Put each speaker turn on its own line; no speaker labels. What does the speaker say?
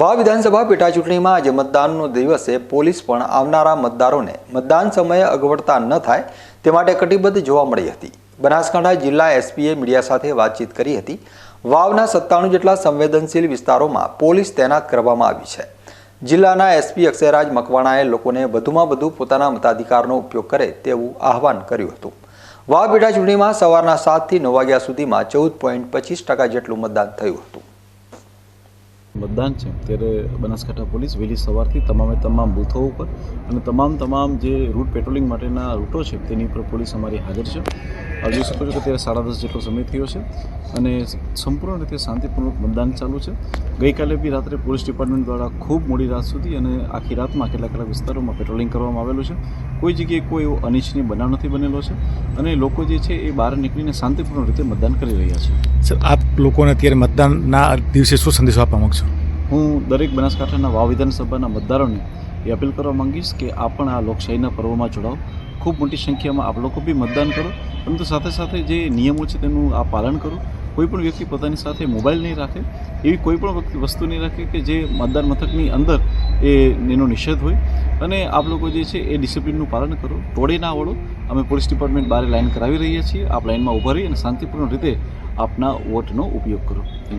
વાવ વિધાનસભા પેટા ચૂંટણીમાં આજે મતદાનનો દિવસે પોલીસ પણ આવનારા મતદારોને મતદાન સમયે અગવડતા ન થાય તે માટે કટિબદ્ધ જોવા મળી હતી. બનાસકાંઠા જિલ્લા એસપીએ મીડિયા સાથે વાતચીત કરી હતી. વાવના સત્તાણું જેટલા સંવેદનશીલ વિસ્તારોમાં પોલીસ તૈનાત કરવામાં આવી છે. જિલ્લાના એસપી અક્ષયરાજ મકવાણાએ લોકોને વધુમાં વધુ પોતાના મતાધિકારનો ઉપયોગ કરે તેવું આહવાન કર્યું હતું. વાવ પેટા ચૂંટણીમાં સવારના સાતથી નવ વાગ્યા સુધીમાં ચૌદ પોઈન્ટ પચીસ ટકા જેટલું મતદાન થયું હતું.
મતદાન છે, ત્યારે બનાસકાંઠા પોલીસ વહેલી સવારથી તમામે તમામ બૂથો ઉપર અને તમામ તમામ જે રૂટ પેટ્રોલિંગ માટેના રૂટો છે, તેની ઉપર પોલીસ અમારી હાજર છે. જોઈ શકો છો કે ત્યારે સાડા દસ જેટલો સમય થયો છે અને સંપૂર્ણ રીતે શાંતિપૂર્વક મતદાન ચાલુ છે. ગઈકાલે બી રાત્રે પોલીસ ડિપાર્ટમેન્ટ દ્વારા ખૂબ મોડી રાત સુધી અને આખી રાતમાં કેટલાક કેટલાક વિસ્તારોમાં પેટ્રોલિંગ કરવામાં આવેલું છે. કોઈ જગ્યાએ કોઈ એવો અનિચ્છનીય બનાવ નથી બનેલો છે અને લોકો જે છે એ બહાર નીકળીને શાંતિપૂર્ણ રીતે મતદાન કરી રહ્યા છે.
સર આપ લોકોને અત્યારે મતદાનના દિવસે શું સંદેશો આપવા માગશો
હું દરેક બનાસકાંઠાના વાવ વિધાનસભાના મતદારોને એ અપીલ કરવા માંગીશ કે આ પણ આ લોકશાહીના પર્વમાં જોડાઓ. ખૂબ મોટી સંખ્યામાં આપ લોકો બી મતદાન કરો. પરંતુ સાથે સાથે જે નિયમો છે તેનું આ પાલન કરો. કોઈ પણ વ્યક્તિ પોતાની સાથે મોબાઈલ નહીં રાખે, એવી કોઈ પણ વસ્તુ- નહીં રાખે કે જે મતદાન મથકની અંદર એ, એનો નિષેધ હોય. અને આપ લોકો જે છે એ ડિસિપ્લિનનું પાલન કરો. તોડે ના વળો અમે પોલીસ ડિપાર્ટમેન્ટ બહાર લાઈન કરાવી રહ્યા છીએ. આપ લાઈનમાં ઊભા રહી અને શાંતિપૂર્ણ રીતે આપના વોટનો ઉપયોગ કરો.